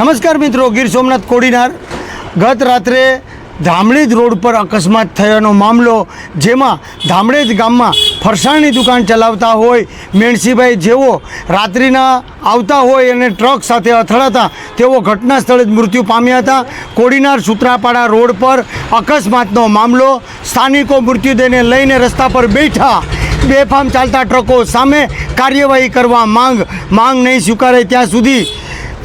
નમસ્કાર મિત્રો, ગીર સોમનાથ કોડીનાર. ગત રાત્રે ધામણેજ રોડ પર અકસ્માત થયાનો મામલો, જેમાં ધામણેજ ગામમાં ફરસાણની દુકાન ચલાવતા હોય, મેણસીભાઈ જેઓ રાત્રિના આવતા હોય અને ટ્રક સાથે અથડાતા, તેઓ ઘટના સ્થળે જ મૃત્યુ પામ્યા હતા. કોડીનાર સુત્રાપાડા રોડ પર અકસ્માતનો મામલો, સ્થાનિકો મૃત્યુદેહને લઈને રસ્તા પર બેઠા. બેફામ ચાલતા ટ્રકો સામે કાર્યવાહી કરવા માંગ માંગ નહીં સ્વીકારે ત્યાં સુધી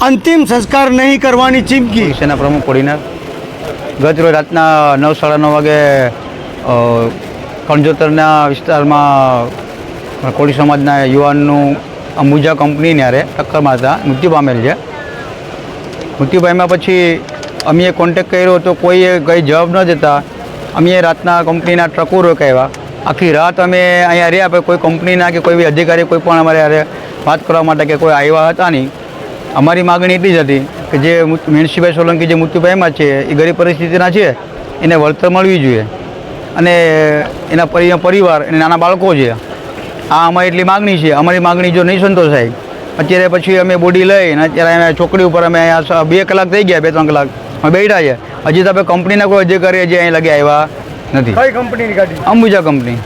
અંતિમ સંસ્કાર નહીં કરવાની ચીમકી. સેના પ્રમુખ કોડીનાર ગત રોજ રાતના નવ સાડા નવ વાગે કણજોતરના વિસ્તારમાં કોળી સમાજના યુવાનનું અંબુજા કંપની હારે ટક્કરમાં હતા મૃત્યુ પામેલ છે. મૃત્યુ પામ્યા પછી અમે કોન્ટેક કર્યો તો કોઈએ કંઈ જવાબ ન દેતા અમે રાતના કંપનીના ટ્રકો રોકાવ્યા આખી રાત અમે અહીંયા રહ્યા કોઈ કંપનીના કે કોઈ બી અધિકારી કોઈ પણ અમારે વાત કરવા માટે કે કોઈ આવ્યા હતા નહીં. અમારી માગણી એટલી જ હતી કે જે મેણસીભાઈ સોલંકી જે મૃત્યુભાઈમાં છે એ ગરીબ પરિસ્થિતિના છે એને વળતર મળવી જોઈએ. અને એના પરિ પરિવાર અને નાના બાળકો છે આ અમારી એટલી માગણી છે. અમારી માગણી જો નહીં સંતોષાય અત્યારે પછી અમે બોડી લઈ અને અત્યારે અમે ચોકડી ઉપર અમે અહીંયા બે કલાક થઈ ગયા બે ત્રણ કલાક. અમે બેઠા છે. હજી તો આપણે કંપનીના કોઈ અધિકારી હજી અહીં લગે આવ્યા નથી. કઈ કંપનીની ગાડી? અંબુજા કંપની.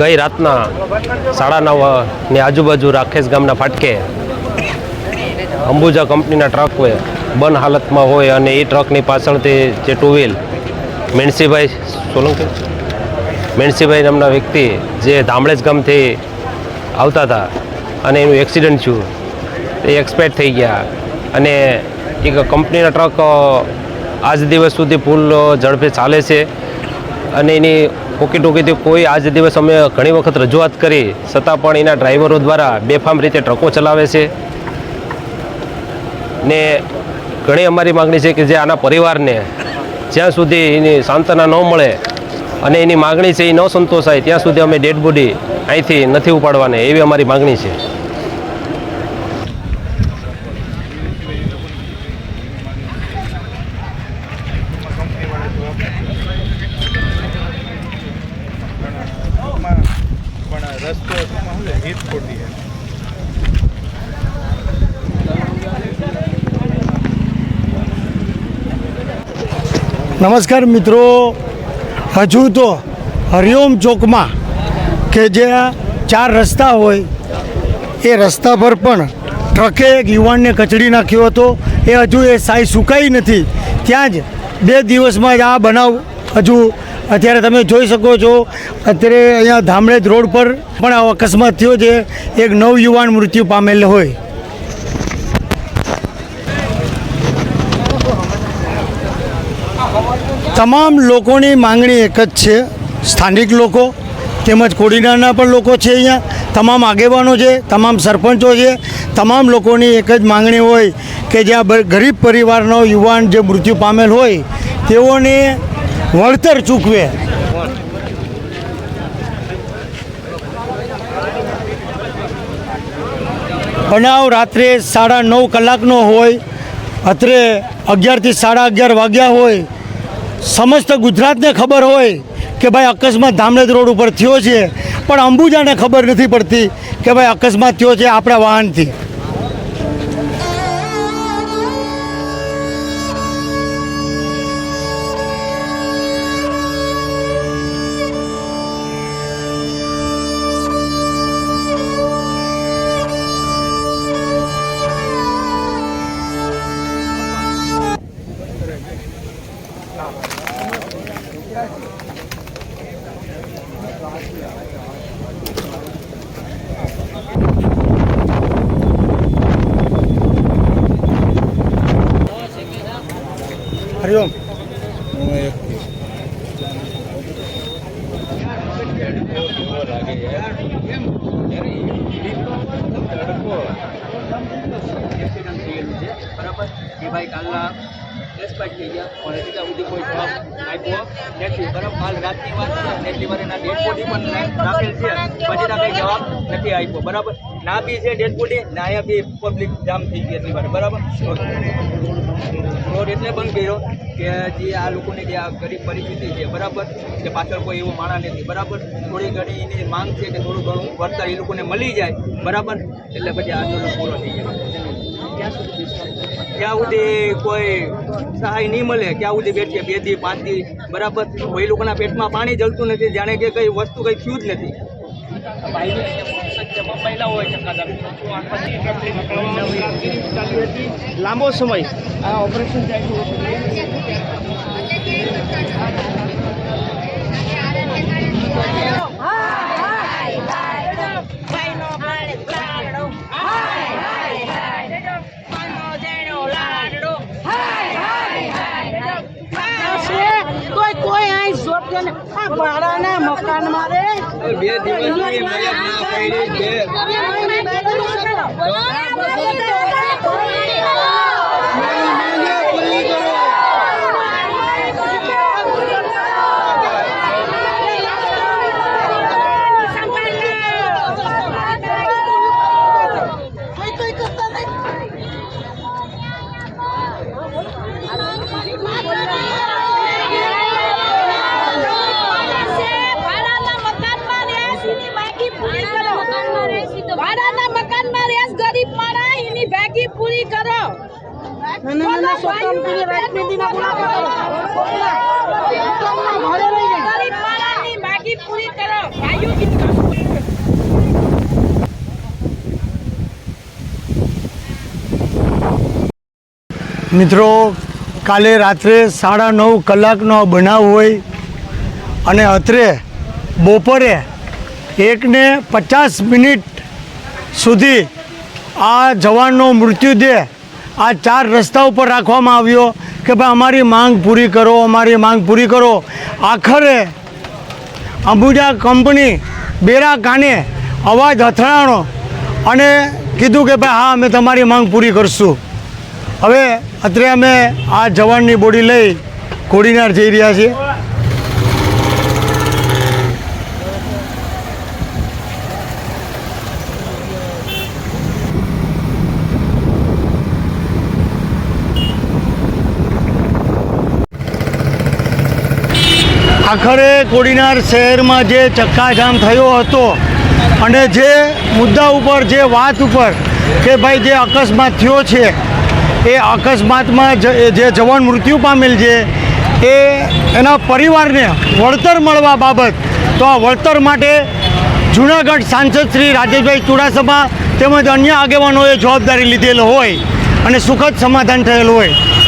ગઈ રાતના સાડા નવની આજુબાજુ રાકેશ ગામના ફાટકે અંબુજા કંપનીના ટ્રક હોય બંધ હાલતમાં હોય અને એ ટ્રકની પાછળથી જે ટુ વ્હીલ મેણસીભાઈ સોલંકી, મેણસીભાઈ નામના વ્યક્તિ જે ધામળેજ ગામથી આવતા હતા અને એનું એક્સિડન્ટ થયું, એ એક્સપાયર થઈ ગયા. અને એક કંપનીના ટ્રક આજ દિવસ સુધી ફૂલ ઝડપે ચાલે છે અને એની ઓકી ટોકીથી કોઈ આજ દિવસ અમે ઘણી વખત રજૂઆત કરી, છતાં પણ એના ડ્રાઈવરો દ્વારા બેફામ રીતે ટ્રકો ચલાવે છે. ને ઘણી અમારી માગણી છે કે જે આના પરિવારને જ્યાં સુધી એની સાંત્વના ન મળે અને એની માગણી છે એ ન સંતોષાય, ત્યાં સુધી અમે ડેડ બોડી અહીંથી નથી ઉપાડવાની, એવી અમારી માગણી છે પણ રસ્તો શું છે રીત ખોટી છે નમસ્કાર મિત્રો. હજુ તો હરિઓમ ચોકમાં કે જ્યાં ચાર રસ્તા હોય, એ રસ્તા પર પણ ટ્રકે એક યુવાનને કચડી નાખ્યો હતો. એ હજુ એ સાઈ સુકાઈ નથી. ત્યાં જ બે દિવસમાં જ આ બનાવ હજુ અત્યારે તમે જોઈ શકો છો. અત્યારે અહીંયા ધામણેજ રોડ પર પણ આ અકસ્માત થયો છે. એક નવ યુવાન મૃત્યુ પામેલ હોય. તમામ લોકોની માંગણી એક જ છે. સ્થાનિક લોકો, તેમજ કોડીનારના પણ લોકો છે અહીંયા. તમામ આગેવાનો છે, તમામ સરપંચો છે, તમામ લોકોની એક જ માંગણી હોય કે જ્યાં ગરીબ પરિવારનો યુવાન જે મૃત્યુ પામેલ હોય, તેઓને વળતર ચૂકવે. બનાવ રાત્રે સાડા નવ કલાકનો હોય, અત્રે અગિયારથી સાડા અગિયાર વાગ્યા હોય સમસ્ત ગુજરાતને ખબર હોય કે ભાઈ અકસ્માત ધામરેજ રોડ ઉપર થયો છે. પણ અંબુજાને ખબર નથી પડતી કે ભાઈ અકસ્માત થયો છે આપણા વાહનથી. હરિઓમ બરાબર એ ભાઈ કાલના એક્સપાયર થઈ ગયા પણ હજી ત્યાં સુધી કોઈ જવાબ આપ્યો નથી બરાબર કાલ રાતની વાત છે એટલી વાર એના ડેડ બોડી પણ રાખેલ છે પછી ના કંઈ જવાબ નથી આપ્યો બરાબર ના બી છે ડેડબોડી ના અહીંયા બી પબ્લિક જામ થઈ ગઈ એટલી વાર, બરાબર? રોડ એટલે બંધ કર્યો કે જે આ લોકોની જે આ ગરીબ પરિસ્થિતિ છે, બરાબર? કે પાછળ કોઈ એવો માણસ નથી, બરાબર? થોડી ઘણી એની માંગ છે કે થોડું ઘણું વળતર એ લોકોને મળી જાય, બરાબર? એટલે પછી આંદોલન પૂરો થઈ જાય જ્યાં સુધી કોઈ સહાય નહીં મળે ક્યાં સુધી બેઠીએ બે દી, પાંચ દી, બરાબર? કોઈ લોકોના પેટમાં પાણી જલતું નથી, જાણે કે કઈ વસ્તુ કઈ થયું જ નથી. લાંબો સમય. આ ઓપરેશન કોઈ ને આ ભાડાના મકાન મારે બે દિવસની મહેનત ના કરી બે કોઈ કોઈ કરતા નહીં ભાડાના મકાનમાં રહેશ ગરીબ માણા એની ભેગી પૂરી કરો. ગરીબ માણાની પૂરી ભાઈઓ મિત્રો કાલે રાત્રે સાડા નવ કલાકનો બનાવ હોય અને અત્રે બપોરે એકને પચાસ મિનિટ સુધી આ જવાનનો મૃત્યુદેહ આ ચાર રસ્તા ઉપર રાખવામાં આવ્યો કે ભાઈ અમારી માંગ પૂરી કરો, અમારી માંગ પૂરી કરો. આખરે અંબુજા કંપની બેરા કાને અવાજ અથડાણો અને કીધું કે ભાઈ હા, અમે તમારી માંગ પૂરી કરશું. હવે અત્રે અમે આ જવાનની બોડી લઈ કોડીનાર જઈ રહ્યા છીએ. આખરે કોડીનાર શહેરમાં જે ચક્કાજામ થયો હતો અને જે મુદ્દા ઉપર, જે વાત ઉપર કે ભાઈ જે અકસ્માત થયો છે, એ અકસ્માતમાં જે જવાન મૃત્યુ પામેલ છે, એ એના પરિવારને વળતર મળવા બાબત, તો આ વળતર માટે જૂનાગઢ સાંસદ શ્રી રાજેશભાઈ ચુડાસમા તેમજ અન્ય આગેવાનોએ જવાબદારી લીધેલ હોય અને સુખદ સમાધાન થયેલું હોય.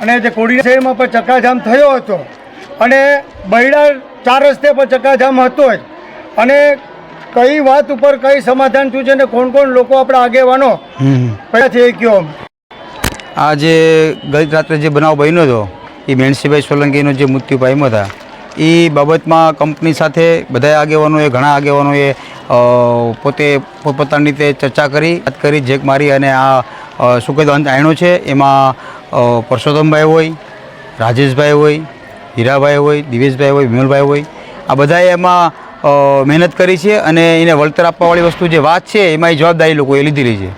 અને જે કોડી શહેરમાં પણ ચક્કાજામ થયો હતો અને બૈડા ચાર રસ્તે પર ચક્કાજામ હતો જ. અને કઈ વાત ઉપર કઈ સમાધાન થયું છે અને કોણ કોણ લોકો આપણા આગેવાનો છે એ કયો? આ જે ગત રાત્રે જે બનાવ બન્યો હતો એ મેણસીભાઈ સોલંકીનો જે મૃત્યુ પામ્યો હતા એ બાબતમાં કંપની સાથે બધા આગેવાનોએ ઘણા આગેવાનોએ પોતે પોતપોતાની રીતે ચર્ચા કરી વાત કરી જેક મારી અને આ સુખદ અંત આણ્યો છે. એમાં પરસોત્તમભાઈ હોય, રાજેશભાઈ હોય, હીરાભાઈ હોય, દિવેશભાઈ હોય, વિમલભાઈ હોય. આ બધાએ એમાં મહેનત કરી છે અને એને વળતર આપવાવાળી વસ્તુ જે વાત છે, એમાં એ જવાબદારી લોકોએ લીધેલી છે.